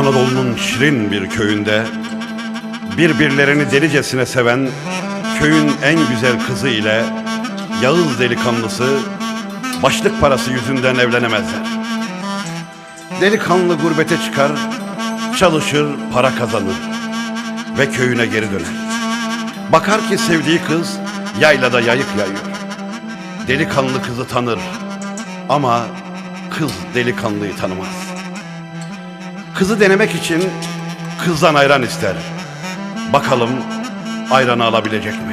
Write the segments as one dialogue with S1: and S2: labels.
S1: Anadolu'nun şirin bir köyünde birbirlerini delicesine seven köyün en güzel kızı ile Yağız delikanlısı başlık parası yüzünden evlenemezler. Delikanlı gurbete çıkar, çalışır, para kazanır ve köyüne geri döner. Bakar ki sevdiği kız yaylada yayık yayıyor. Delikanlı kızı tanır ama kız delikanlıyı tanımaz. Kızı denemek için kızdan ayran ister. Bakalım ayranı alabilecek mi?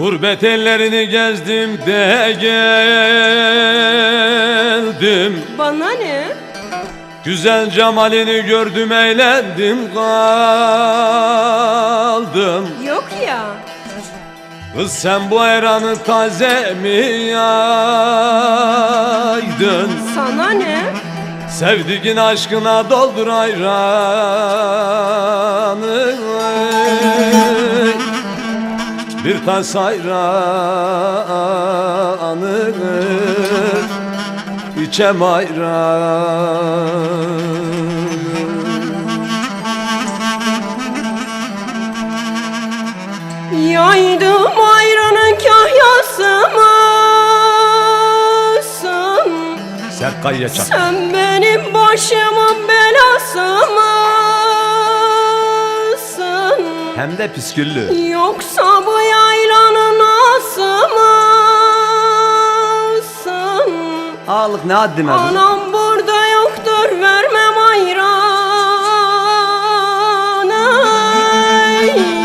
S2: Gurbet ellerini gezdim de geldim
S3: Bana ne?
S2: Güzel cemalini gördüm eğlendim kaldım
S3: Yok ya.
S2: Kız sen bu ayranı taze mi yaydın
S3: Sana ne?
S2: Sevdiğin aşkına doldur ayranı Bir tas ayranı içem ayran
S3: Yaydım ayranın kahyası mısın?
S2: Serkay Yaşar
S3: Sen benim başımın belası mısın?
S2: Hem de püsküllü
S3: Yoksa
S2: Ağalık ne haddim
S3: Anam burada yoktur vermem ayranı Bir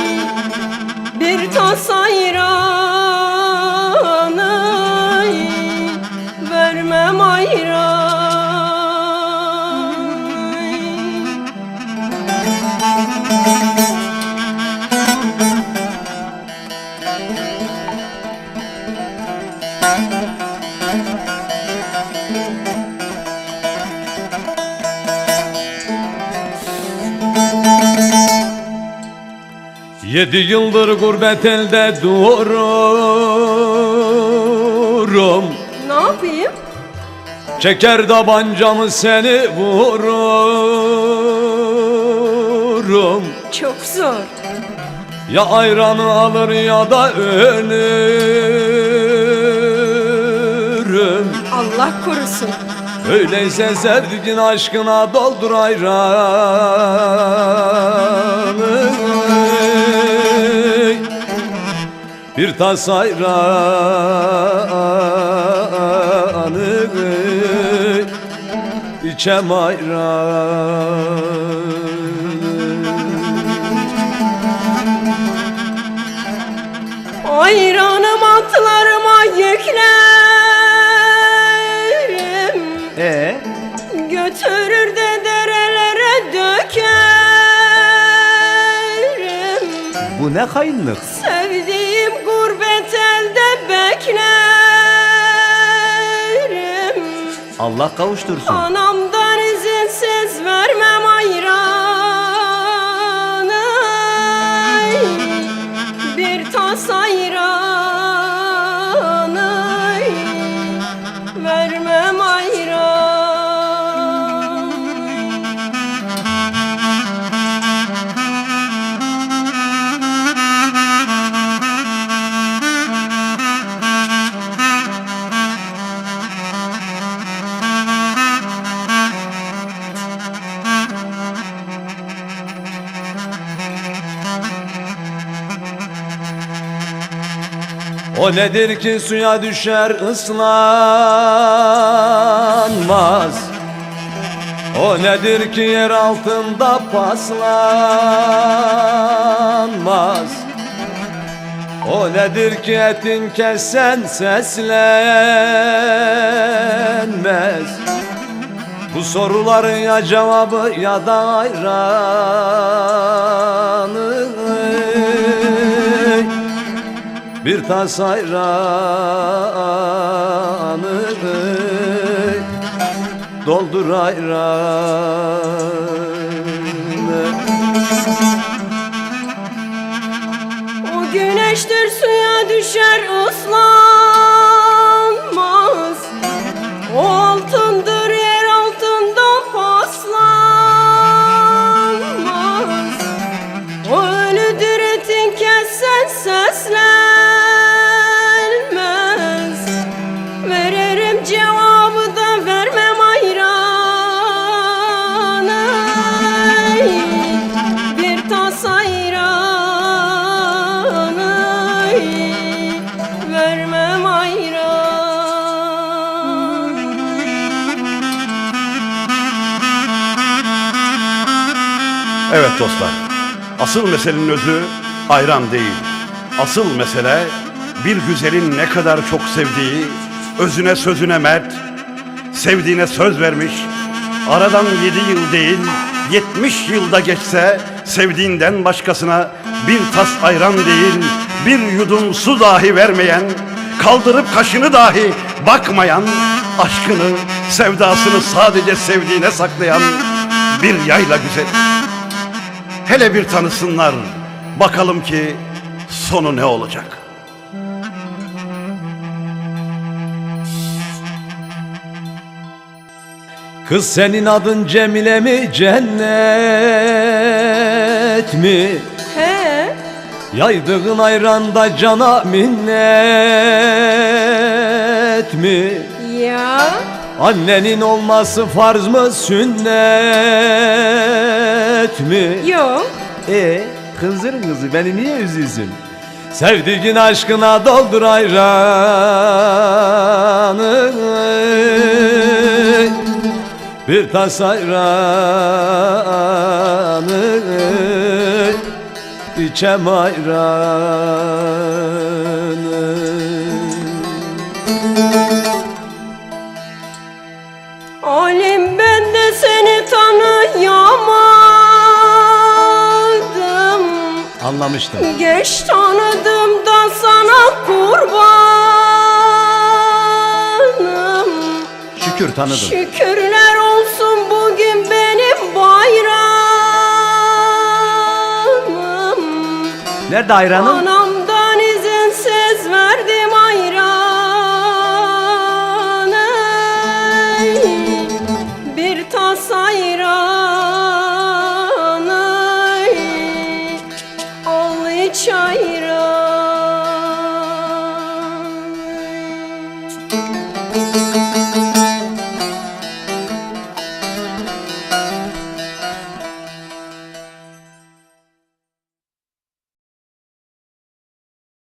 S2: Yedi yıldır gurbet elde dururum.
S3: Ne yapayım?
S2: Çeker tabancamı seni vururum.
S3: Çok zor.
S2: Ya ayranı alır ya da ölürüm.
S3: Allah korusun.
S2: Öyleyse sevdiğin aşkına doldur ayranı Bir tas ayranı içem ayranı Bu ne kayınlık?
S3: Sevdiğim gurbet elde beklerim
S2: Allah kavuştursun.
S3: Anamdan
S2: O nedir ki suya düşer ıslanmaz. O nedir ki yer altında paslanmaz. O nedir ki etin kesen seslenmez. Bu soruların ya cevabı ya da ayranı Bir tas ayranı Doldur ayranı.
S3: O güneştir suya düşer ıslanmaz cevabı da vermem ayranı Bir tas ayranı Vermem ayran.
S1: Evet dostlar, asıl meselenin özü ayran değil. Asıl mesele bir güzelin ne kadar çok sevdiği, özüne sözüne mert, sevdiğine söz vermiş, aradan yedi yıl değil, yetmiş yılda geçse sevdiğinden başkasına bir tas ayran değil, bir yudum su dahi vermeyen, kaldırıp kaşını dahi bakmayan, aşkını, sevdasını sadece sevdiğine saklayan bir yayla güzel. Hele bir tanısınlar. Bakalım ki sonu ne olacak?
S2: Kız senin adın Cemile mi cennet mi?
S3: He
S2: Yaydığın ayranda cana minnet mi?
S3: ya
S2: Annenin olması farz mı sünnet mi?
S3: yok
S2: E kızların kızı beni niye üzüyorsun? Sevdiğin aşkına doldur ayranı Bir tas ayranı içem ayranı.
S3: Alim ben de seni tanıyamadım.
S2: Anlamıştım.
S3: Geç tanıdım da sana kurbanım.
S2: Şükür tanıdım.
S3: Şükürler Nerede ayranım?
S2: Anamdan izinsiz
S3: ver